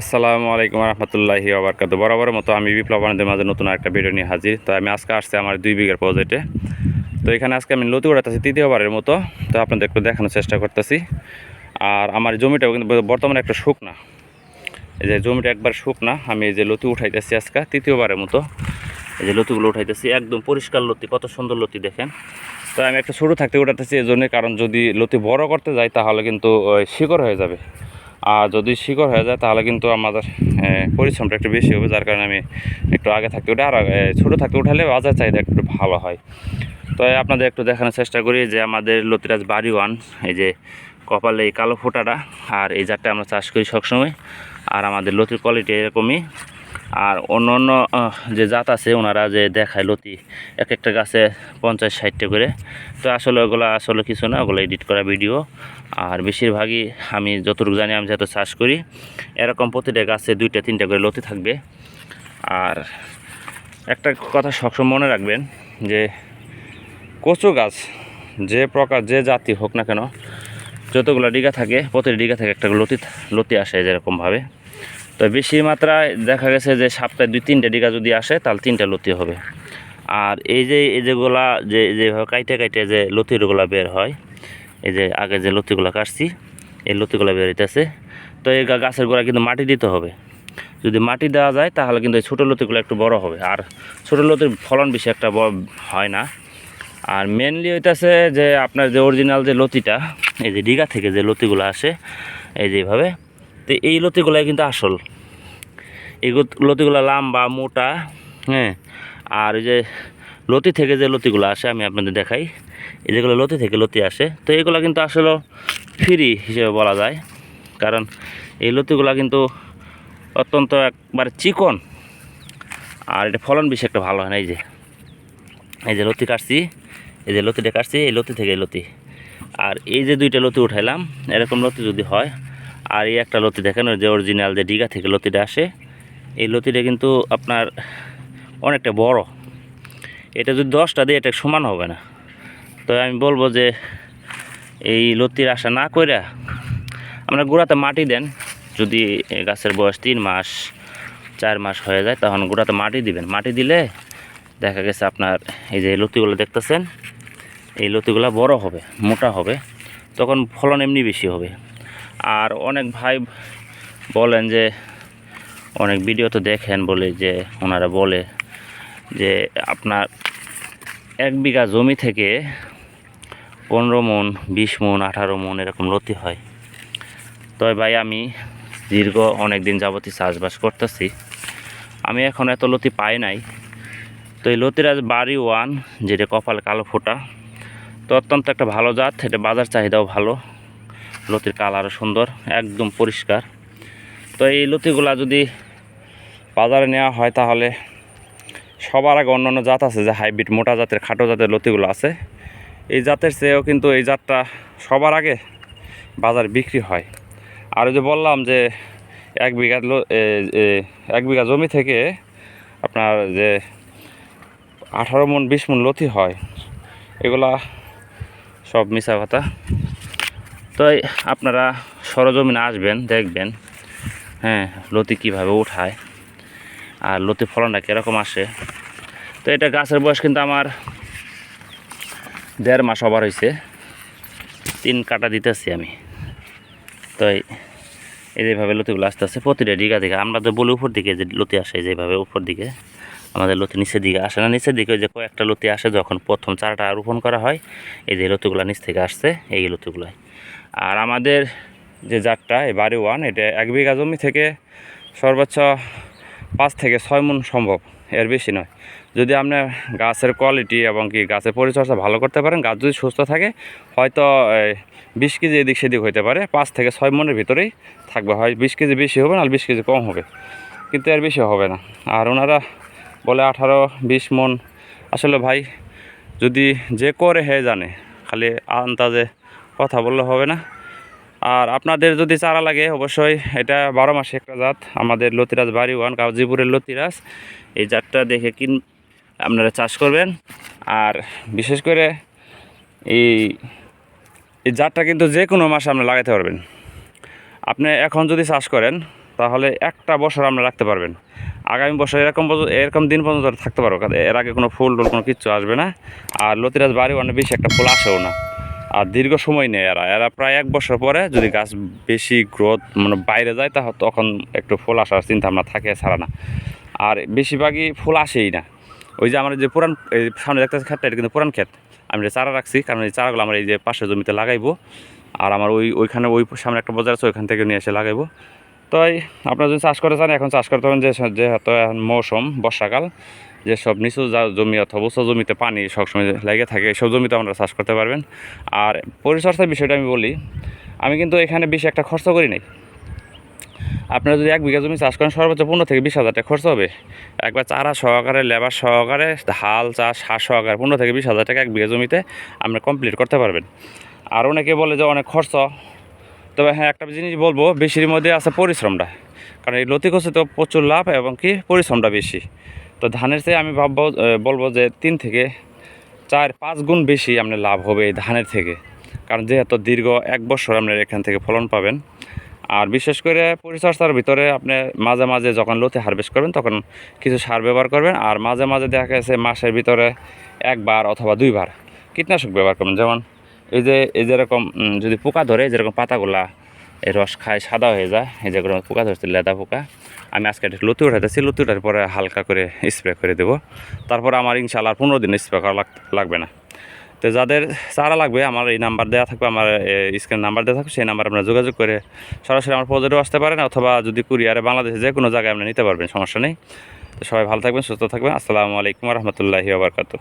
আসসালামু আলাইকুম রহমতুল্লাহি আবরকাত বরাবরের মতো আমি বিপ্লব আনন্দের মাঝে নতুন একটা ভিডিও নিয়ে হাজির। তো আমি আজকে আসছি আমার দুই বিঘার প্রজেক্টে তো এখানে আজকে আমি লতি উড়াতেছি তৃতীয়বারের মতো। তো আপনাদের একটু দেখানোর চেষ্টা করতেছি। আর আমার জমিটাও কিন্তু বর্তমানে একটা শুকনা। এই যে জমিটা একবার শুকনা, আমি এই যে লতি উঠাইতেছি আজকে তৃতীয়বারের মতো। এই যে লতিগুলো উঠাইতেছি, একদম পরিষ্কার লতি, কত সুন্দর লতি দেখেন। তো আমি একটা ছোটো থাকতে উঠাতেছি এই জন্যে কারণ যদি লতি বড় করতে যাই, তাহলে কিন্তু শিকড় হয়ে যাবে। আর যদি শিকড় হয়ে যায়, তাহলে কিন্তু আমাদের পরিশ্রমটা একটু বেশি হবে, যার কারণে আমি একটু আগে থাকতে উঠে আর ছোটো থাকতে উঠালে বাজার চাহিদা একটু ভালো হয়। তো আপনাদের একটু দেখানোর চেষ্টা করি যে আমাদের লতিরাজ বাড়ি ওয়ান, এই যে কপালে এই কালো ফোঁটাটা, আর এই জাতটা আমরা চাষ করি সবসময়, আর আমাদের লতির কোয়ালিটি এরকমই। আর অন্য অন্য যে জাত আছে, ওনারা যে দেখায় লতি, এক একটা গাছে পঞ্চাশ, ষাটটা করে। তো আসলে ওগুলো আসলে কিছু না, ওগুলো এডিট করা ভিডিও আর বেশিরভাগই আমি যতটুকু জানি, আমি যত চাষ করি, এরকম প্রতিটা গাছে দুইটা, তিনটা করে লতি থাকবে। আর একটা কথা সবসময় মনে রাখবেন, যে কচু গাছ যে প্রকার, যে জাতি হোক না কেন, যতগুলো ডিগা থাকে, প্রতিটি ডিগা থেকে একটা লতি লতি আসে যেরকমভাবে। তো বেশি মাত্রায় দেখা গেছে যে সপ্তাহে দুই, তিনটে ডিগা যদি আসে, তাহলে তিনটা লতি হবে। আর এই যে, এই যেগুলা যে যেভাবে কাইটে কাইটে যে লতিগুলো বের হয়, এই যে আগে যে লতিগুলো কাটছি, এই লতিগুলো বের হইতেছে। তো এই গাছের গোড়া কিন্তু মাটি দিতে হবে। যদি মাটি দেওয়া যায়, তাহলে কিন্তু এই ছোটো লতিগুলো একটু বড় হবে। আর ছোটো লতির ফলন বেশি একটা হয় না। আর মেনলি হইতেছে যে, আপনার যে অরিজিনাল যে লতিটা, এই যে ডিগা থেকে যে লতিগুলো আসে, এই যেভাবে তো এই লতিগুলাই কিন্তু আসল। এই লতিগুলো লম্বা, মোটা হ্যাঁ? আর যে লতি থেকে যে লতিগুলো আসে, আমি আপনাদের দেখাই। এই যেগুলো লতি থেকে লতি আসে, তো এগুলো কিন্তু আসলে ফ্রি হিসেবে বলা যায়। কারণ এই লতিগুলো কিন্তু অত্যন্ত একবার চিকন। আর এটা ফলন বেশি একটা ভালো হয় না, এই যে। এই যে লতি কাটছি, এই যে লতিটা কাটছি, এই লতি থেকে এই লতি। আর এই যে দুইটা লতি উঠাইলাম, এরকম লতি যদি হয় আর এই একটা লতি দেখেন যে অরিজিনাল যে ডিগা থেকে লতিটা আসে, এই লতিটা কিন্তু আপনার অনেকটা বড়। এটা যদি দশটা দিয়ে, এটা সমান হবে না। তো আমি বলব যে এই লতির আশা না কইরা আপনার গোড়াতে মাটি দেন। যদি গাছের বয়স তিন মাস, চার মাস হয়ে যায়, তখন গোড়াতে মাটি দিবেন। মাটি দিলে দেখা গেছে আপনার এই যে লতিগুলো দেখতেছেন, এই লতিগুলো বড় হবে, মোটা হবে, তখন ফলন এমনি বেশি হবে। আর অনেক ভাই বলেন যে, অনেক ভিডিও তো দেখেন বলে যে, ওনারা বলে যে, আপনার এক বিঘা জমি থেকে পনেরো মন, বিশ মন, আঠারো মন এরকম লতি হয়। তবে ভাই, আমি দীর্ঘ অনেক দিন যাবতীয় চাষবাস করতেছি। আমি এখন এত লতি পাই নাই। তো এই লতিরাজ বাড়ি ওয়ান, যেটা কপাল কালো ফোটা। তো অত্যন্ত একটা ভালো জাত, এটা বাজার চাহিদাও ভালো। লতির কালারও সুন্দর, একদম পরিষ্কার। তো এই লতিগুলা যদি বাজারে নেওয়া হয় তাহলে সবার আগে অন্যান্য জাত আছে, যে হাইব্রিড মোটা জাতের, খাটো জাতের লতিগুলো আছে। এই জাতের চেয়েও কিন্তু এই জাতটা সবার আগে বাজারে বিক্রি হয়। আর যে বললাম যে এক বিঘা এক বিঘা জমি থেকে আপনার যে আঠারো মন, বিশ মন লতি হয়, এগুলা সব মিশা কথা। তো আপনারা সরজমিনে আসবেন, দেখবেন হ্যাঁ লতি কীভাবে উঠায় আর লতি ফলনটা কীরকম আসে। তো এটা গাছের বয়স কিন্তু আমার দেড় মাস ওভার হয়েছে তিন কাটা দিতেছি আমি। তো এই এই যেভাবে লতিগুলো আস্তে আস্তে প্রতিটা ডিগা দিকে আমরা তো বলি উপর দিকে যে লতি আসে যেভাবে উপর দিকে, আমাদের লতি নিচের দিকে আসে না। নিচের দিকে যে কয়েকটা লতি আসে, যখন প্রথম চারাটা রোপণ করা হয়, এই যে লতিগুলো নিচ থেকে আসছে, এই লতিগুলাই। আর আমাদের যে জাতটা, এই বাড়ি ওয়ান, এটা এক বিঘা জমি থেকে সর্বোচ্চ পাঁচ থেকে ছয় মন সম্ভব, এর বেশি নয়। যদি আপনার গাছের কোয়ালিটি এবং কি গাছের পরিচর্যা ভালো করতে পারেন, গাছ যদি সুস্থ থাকে, হয়তো বিশ কেজি এদিক সেদিক হইতে পারে, পাঁচ থেকে ছয় মনের ভিতরেই থাকবে। হয় বিশ কেজি বেশি হবে না বিশ কেজি কম হবে। কিন্তু এর বেশি হবে না। আর ওনারা বলে আঠারো, বিশ মন। আসলে ভাই, যদি যে করে হে জানে, খালি আন্দাজে কথা বললে হবে না। আর আপনাদের যদি চারা লাগে, অবশ্যই এটা বারো মাসে একটা জাত। আমাদের লতিরাজ বাড়ি ওয়ান গাজীপুরের লতিরাজ। এই জাতটা দেখে কিন আপনারা চাষ করবেন। আর বিশেষ করে এই এই জাতটা কিন্তু যে কোনো মাসে আপনি লাগাতে পারবেন। আপনি এখন যদি চাষ করেন, তাহলে একটা বছর আপনি রাখতে পারবেন। আগামী বছর এরকম এরকম দিন পর্যন্ত থাকতে পারব এর আগে কোনো ফুল টুল কোনো কিচ্ছু আসবে না। আর লতিরাজ বাড়ি অনেক বেশি একটা ফুল আসেও না। আর দীর্ঘ সময় নেই এরা। এরা প্রায় এক বছর পরে যদি গাছ বেশি গ্রোথ মানে বাইরে যায় তাহলে তখন একটু ফুল আসার চিন্তা ভাবনা থাকে ছাড়া না। আর বেশিরভাগই ফুল আসেই না। ওই যে আমার যে পুরান এই সামনে দেখতে ক্ষেতটা, এটা কিন্তু পুরান ক্ষেত। আমি যে চারা রাখছি, কারণ এই চারাগুলো আমার এই যে পাশের জমিতে লাগাইবো। আর আমার ওই ওইখানে ওই সামনে একটা বাজার আছে, ওইখান থেকে নিয়ে এসে লাগাইবো। তাই আপনারা যদি চাষ করে চান, এখন চাষ করতে পারেন যে যেহেতু এখন মৌসুম, বর্ষাকাল যেসব নিচু যা- জমি অথবা উঁচু জমিতে পানি সবসময় লেগে থাকে সব জমিতে আপনারা চাষ করতে পারবেন। আর পরিচর্যার বিষয়টা আমি বলি, আমি কিন্তু এখানে বেশি একটা খরচ করি নাই। আপনারা যদি এক বিঘা জমি চাষ করেন, সর্বোচ্চ পনেরো থেকে বিশ হাজার টাকা খরচ হবে। একবার চারা সহকারে, লেবার সহকারে, হাল, চাষ, সার সহকারে পনেরো থেকে বিশ হাজার টাকা এক বিঘা জমিতে আপনি কমপ্লিট করতে পারবেন। আর অনেকে বলে যে অনেক খরচ। তবে হ্যাঁ একটা জিনিস বলব, বেশির মধ্যে আছে পরিশ্রমটা। কারণ এই লতি কষে তো প্রচুর লাভ এবং কি? পরিশ্রমটা বেশি। তো ধানের চেয়ে আমি ভাববো বলব যে তিন থেকে চার, পাঁচ গুণ বেশি আপনার লাভ হবে এই ধানের থেকে। কারণ যেহেতু দীর্ঘ এক বছর আপনার এখান থেকে ফলন পাবেন। আর বিশেষ করে পরিচর্যার ভিতরে আপনি মাঝে মাঝে যখন লতি হারভেস্ট করবেন, তখন কিছু সার ব্যবহার করবেন। আর মাঝে মাঝে দেখা গেছে মাসের ভিতরে একবার অথবা দুইবার কীটনাশক ব্যবহার করবেন। যেমন এই যে, এই যেরকম যদি পোকা ধরে, যেরকম পাতাগুলা রস খায়, সাদা হয়ে যায়। এই যেগুলো পোকা ধরছে, লেদা পোকা। আমি আজকে একটা লতি উঠাতেছি লতি উঠার পরে হালকা করে স্প্রে করে দেবো। তারপর আমার ইনশাল্লাহ পনেরো দিন স্প্রে করা লাগবে না। তো যাদের চারা লাগবে, আমার এই নাম্বার দেওয়া থাকবে, আমার স্ক্রিন নাম্বার দেওয়া থাকবে, সেই নাম্বার আপনারা যোগাযোগ করে সরাসরি আমার প্রজেক্টেও আসতে পারেন, অথবা যদি কুরিয়ারে বাংলাদেশে যে কোনো জায়গায় আপনি নিতে পারবেন, সমস্যা নেই। তো সবাই ভালো থাকবেন, সুস্থ থাকবেন। আসসালামু আলাইকুম রহমতুল্লাহি আবরকাতু